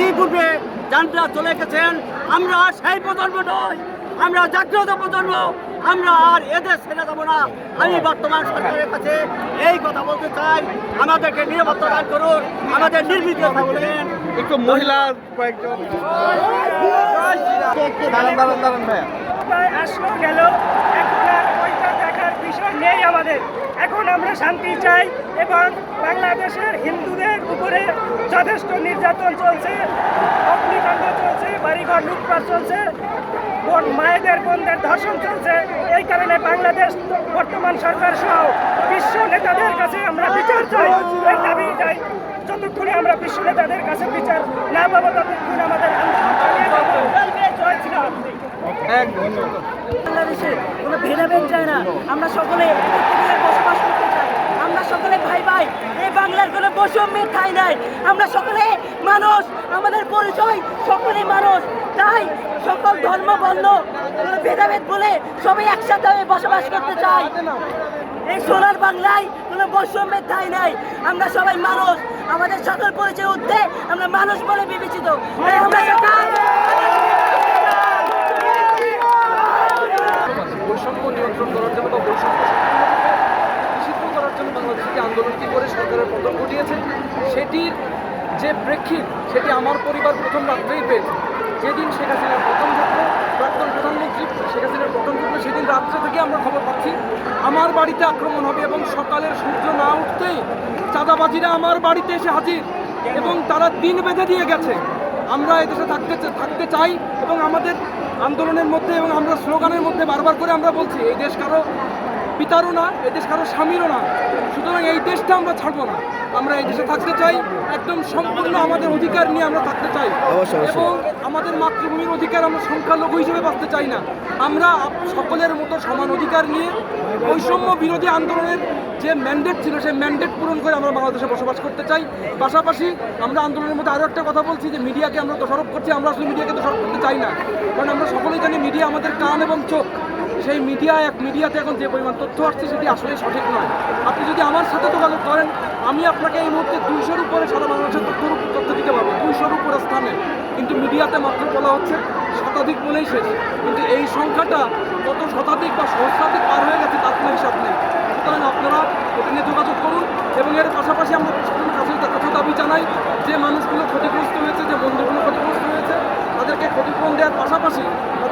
ইতিপূর্বে যানরা চলে গেছেন আমরা সেই প্রজন্ম নই আমরা জাগ্রত প্রজন্ম আমরা আর এদের ছেড়ে যাব না। আমি বর্তমান সরকারের কাছে এই কথা বলতে চাই। আমাদেরকে নিরাপত্তা দান করুন আমাদের নির্বিঘ্ন থাকবেন একটু মহিলা কয়েকজন। দাঁড়ান দাঁড়ান দাঁড়ান ভাইয়া। আসলো গেল এখন আর ওইটা দেখার বিষয় নেই আমাদের। এখন আমরা শান্তি চাই এবং বাংলাদেশের হিন্দুদের উপরে যথেষ্ট নির্যাতন চলছে, অগ্নিকাণ্ড চলছে, বাড়িঘর লুটপাট চলছে, বোন, মায়েদের বোনদের ধর্ষণ চলছে। এই কারণে বাংলাদেশ বর্তমান সরকার সহ বিশ্ব নেতাদের কাছে আমরা বিচার চাই। দাবি চাই, যতক্ষণে আমরা বিশ্ব নেতাদের কাছে বিচার না পাবো, ততক্ষণ আমাদের আন্দোলন চালিয়ে যাব। জয়। বাংলাদেশে কোনো ভেদাভেদ চায় না। আমরা সকলে বসবাস করতে চাই। আমরা সকলে ভাই ভাই, এই বাংলার কোনো বৈষম্যের ঠাই নাই। আমরা সকলে মানুষ, আমাদের পরিচয় সকলে মানুষ। তাই সকল ধর্ম, বর্ণ, কোনো ভেদাভেদ বলে সবাই একসাথে বসবাস করতে চাই। এই সোনার বাংলায় কোনো বৈষম্যের ঠাই নাই। আমরা সবাই মানুষ। আমাদের সকল পরিচয় ঊর্ধ্বে আমরা মানুষ বলে বিবেচিত। আমরা সকাল বৈষম্য নিয়ন্ত্রণ করার জন্য বা বৈষম্য করার জন্য বাংলাদেশে যে আন্দোলনটি করে সরকারের পতন ঘটিয়েছে, সেটির যে প্রেক্ষিত, সেটি আমার পরিবার প্রথম রাত্রেই পেয়েছে যেদিন শেখ হাসিনার পতন ঘটলো, প্রাক্তন প্রধানমন্ত্রী শেখ হাসিনার পতন ঘটলো, সেদিন রাত্রে থেকে আমরা খবর পাচ্ছি, আমার বাড়িতে আক্রমণ হবে এবং সকালের সূর্য না উঠতেই চাঁদাবাজিরা আমার বাড়িতে এসে হাজির এবং তারা দিন বেঁধে দিয়ে গেছে। আমরা এদেশে থাকতে থাকতে চাই এবং আমাদের আন্দোলনের মধ্যে এবং আমরা স্লোগানের মধ্যে বারবার করে আমরা বলছি, এই দেশ কারও পিতারও না, এই দেশ কারও স্বামীরও না। সুতরাং এই দেশটা আমরা ছাড়বো না। আমরা এই দেশে থাকতে চাই একদম সম্পূর্ণ আমাদের অধিকার নিয়ে আমরা থাকতে চাই। এবং আমাদের মাতৃভূমির অধিকার আমরা সংখ্যালঘু হিসেবে বাঁচতে চাই না। আমরা সকলের মতো সমান অধিকার নিয়ে বৈষম্য বিরোধী আন্দোলনের যে ম্যান্ডেট ছিল সেই ম্যান্ডেট পূরণ করে আমরা বাংলাদেশে বসবাস করতে চাই। পাশাপাশি আমরা আন্দোলনের মধ্যে আরও একটা কথা বলছি যে মিডিয়াকে আমরা দোষারোপ করছি আমরা আসলে মিডিয়াকে দোষারোপ করতে চাই না। কারণ আমরা সকলেই জানি মিডিয়া আমাদের কান এবং চোখ। সেই মিডিয়া, এক মিডিয়াতে এখন যে পরিমাণ তথ্য আসছে সেটি আসলে সঠিক নয়। আপনি যদি আমার সাথে যোগাযোগ করেন, আমি আপনাকে এই মুহূর্তে দুইশোর উপরে সারা বাংলাদেশের তথ্য তথ্য দিতে পারব। দুইশোর উপরে স্থানে। কিন্তু মিডিয়াতে মাত্র বলা হচ্ছে, শতাধিক বলেই শেষ। কিন্তু এই সংখ্যাটা কত শতাধিক বা সহস্রাধিক পার হয়ে গেছে তার কোনো হিসাব নেই। সুতরাং আপনারা এটা নিয়ে যোগাযোগ করুন এবং এর পাশাপাশি আমরা প্রশাসনের কাছে কথা দাবি জানাই, যে মানুষগুলো ক্ষতিগ্রস্ত হয়েছে, যে মন্দিরগুলো ক্ষতিগ্রস্ত হয়েছে, তাদেরকে ক্ষতিপূরণ দেওয়ার পাশাপাশি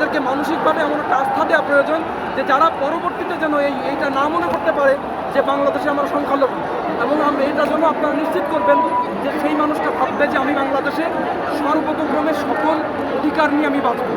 তাদেরকে মানসিকভাবে এমন একটা আস্থা দেওয়া প্রয়োজন যে যারা পরবর্তীতে যেন এই এইটা না মনে করতে পারে যে বাংলাদেশে আমার সংখ্যালঘু। এবং আমি এটার জন্য আপনারা নিশ্চিত করবেন যে সেই মানুষটা ভাববে যে আমি বাংলাদেশে সর্বপ্রথমে সকল অধিকার নিয়ে আমি বাঁচব।